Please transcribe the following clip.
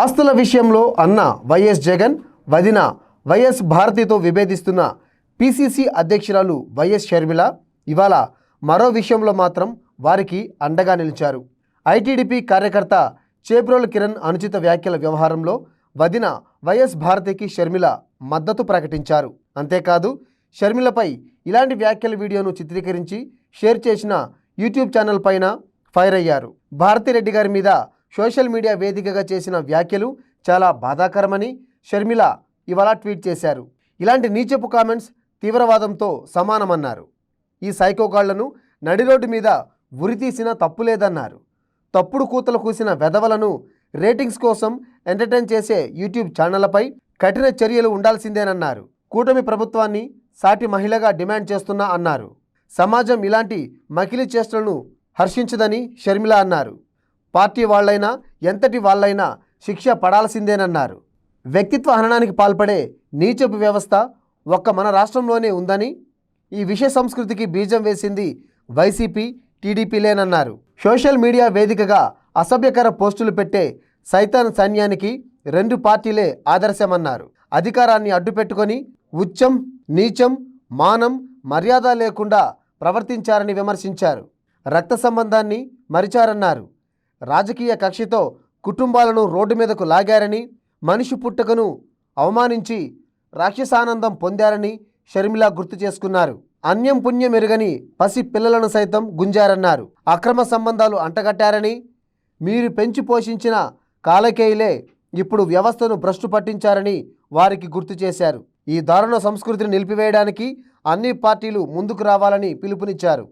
ఆస్తుల విషయంలో అన్న వైఎస్ జగన్ వదిన వైఎస్ భారతితో విభేదిస్తున్న పిసిసి అధ్యక్షురాలు వైఎస్ షర్మిల ఇవాళ మరో విషయంలో మాత్రం వారికి అండగా నిలిచారు. ఐటీడీపీ కార్యకర్త చేబ్రోల్ కిరణ్ అనుచిత వ్యాఖ్యల వ్యవహారంలో వదిన వైఎస్ భారతికి షర్మిల మద్దతు ప్రకటించారు. అంతేకాదు షర్మిలపై ఇలాంటి వ్యాఖ్యల వీడియోను చిత్రీకరించి షేర్ చేసిన యూట్యూబ్ ఛానల్ పైన ఫైర్ అయ్యారు. భారతిరెడ్డి గారి మీద సోషల్ మీడియా వేదికగా చేసిన వ్యాఖ్యలు చాలా బాధాకరమని షర్మిల ఇవాళ ట్వీట్ చేశారు. ఇలాంటి నీచపు కామెంట్స్ తీవ్రవాదంతో సమానమన్నారు. ఈ సైకోగాళ్ళను నడిరోడ్డు మీద ఉరితీసిన తప్పులేదన్నారు. తప్పుడు కూతలు కూసిన వెధవలను రేటింగ్స్ కోసం ఎంటర్టైన్ చేసే యూట్యూబ్ ఛానళ్ళపై కఠిన చర్యలు ఉండాల్సిందేనన్నారు. కూటమి ప్రభుత్వాన్ని సాటి మహిళగా డిమాండ్ చేస్తున్నా అన్నారు. సమాజం ఇలాంటి మకిలి చేష్టలను హర్షించదని షర్మిల అన్నారు. పార్టీ వాళ్ళైనా ఎంతటి వాళ్ళైనా శిక్ష పడాల్సిందేనన్నారు. వ్యక్తిత్వ హననానికి పాల్పడే నీచపు వ్యవస్థ ఒక్క మన రాష్ట్రంలోనే ఉందని ఈ విష సంస్కృతికి బీజం వేసింది వైసీపీ టీడీపీలేనన్నారు సోషల్ మీడియా వేదికగా అసభ్యకర పోస్టులు పెట్టే సైతాన్ సైన్యానికి రెండు పార్టీలే ఆదర్శమన్నారు. అధికారాన్ని అడ్డుపెట్టుకొని ఉచ్చం నీచం మానం మర్యాద లేకుండా ప్రవర్తించారని విమర్శించారు. రక్త సంబంధాన్ని మరిచారన్నారు. రాజకీయ కక్షతో కుటుంబాలను రోడ్డు మీదకు లాగారని మనిషి పుట్టుకను అవమానించి రాక్షసానందం పొందారని షర్మిల గుర్తు చేసుకున్నారు. అన్యం పుణ్యం ఎరుగని పసి పిల్లలను సైతం గుంజారన్నారు. అక్రమ సంబంధాలు అంటగట్టారని మీరు పెంచి పోషించిన కాలకేయులే ఇప్పుడు వ్యవస్థను భ్రష్టు పట్టించారని వారికి గుర్తు చేశారు. ఈ దారుణ సంస్కృతిని నిలిపివేయడానికి అన్ని పార్టీలు ముందుకు రావాలని పిలుపునిచ్చారు.